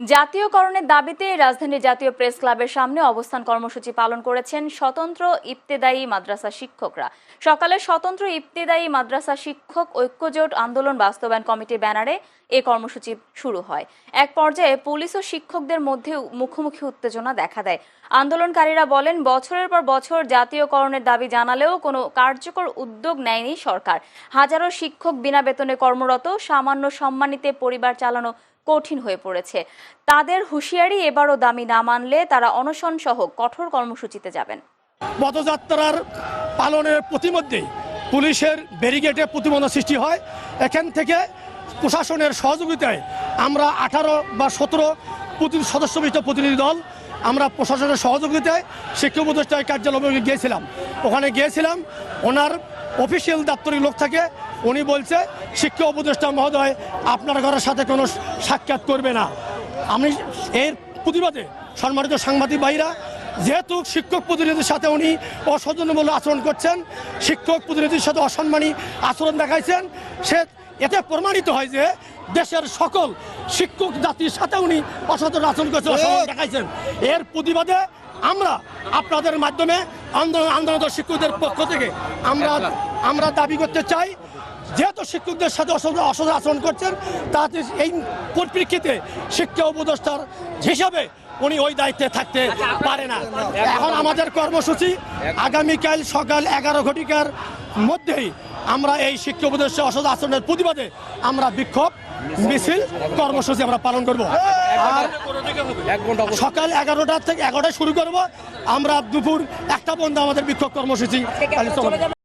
জাতীয়করণের দাবিতে রাজধানীর জাতীয় প্রেস ক্লাবের সামনে অবস্থান কর্মসূচি পালন করেছেন স্বতন্ত্র ইফতেদায়ী মাদ্রাসা শিক্ষকরা। সকালে স্বতন্ত্র ইবতেদায়ী মাদ্রাসা শিক্ষক ঐক্যজোট আন্দোলন বাস্তবায়ন কমিটির ব্যানারে এ কর্মসূচি শুরু হয়। এক পর্যায়ে পুলিশ ও শিক্ষকদের মধ্যে মুখোমুখি উত্তেজনা দেখা দেয়। আন্দোলনকারীরা বলেন, বছরের পর বছর জাতীয়করণের দাবি জানালেও কোনো কার্যকর উদ্যোগ নেয়নি সরকার। হাজারো শিক্ষক বিনা বেতনে কর্মরত, সামান্য সম্মানিতে পরিবার চালানো কঠিন হয়ে পড়েছে। তাদের হুঁশিয়ারি এবারও দামি না মানলে তারা অনশন সহ কঠোর কর্মসূচিতে যাবেন। পদযাত্রার পালনের প্রতিমধ্যেই পুলিশের ব্যারিগেডে প্রতিবন্ধ সৃষ্টি হয়। এখান থেকে প্রশাসনের সহযোগিতায় আমরা আঠারো বা সতেরো সদস্য বিশিষ্ট প্রতিনিধি দল আমরা প্রশাসনের সহযোগিতায় শিক্ষা উপদেষ্টার কার্যালয়ে গিয়েছিলাম। ওখানে গিয়েছিলাম, ওনার অফিসিয়াল দাপ্তরিক লোক থাকে, উনি বলছে, শিক্ষা উপদেষ্টা মহোদয়, আপনার ঘরের সাথে কোনো সাক্ষাৎ করবে না। আমি এর প্রতিবাদে সম্মানিত সাংবাদিক ভাইরা, যেহেতু শিক্ষক প্রতিনিধির সাথে উনি অসৌজন্যমূলক আচরণ করছেন, শিক্ষক প্রতিনিধির সাথে অসম্মানী আচরণ দেখাইছেন, সে এতে প্রমাণিত হয় যে দেশের সকল শিক্ষক জাতির সাথে উনি অসচেতন আচরণ করছেন অসম্মান দেখাইছেন। এর প্রতিবাদে আমরা আপনাদের মাধ্যমে আন্দোলন আন্দোলনত শিক্ষকদের পক্ষ থেকে আমরা আমরা দাবি করতে চাই যেহেতু শিক্ষকদের সাথে অসদ- অসদ আচরণ করছেন তাতে এই পরিপ্রেক্ষিতে শিক্ষা উপদেষ্টার হিসাবে উনি ওই দায়িত্বে থাকতে পারে না। এখন আমাদের কর্মসূচি আগামীকাল সকাল এগারো ঘটিকার মধ্যেই আমরা এই শিক্ষা উপদেশে অসদ আচরণের প্রতিবাদে আমরা বিক্ষোভ মিছিল কর্মসূচি আমরা পালন করব। আর সকাল এগারোটা থেকে এগারোটায় শুরু করব। আমরা দুপুর একটা পর্যন্ত আমাদের বিক্ষোভ কর্মসূচি চলবে।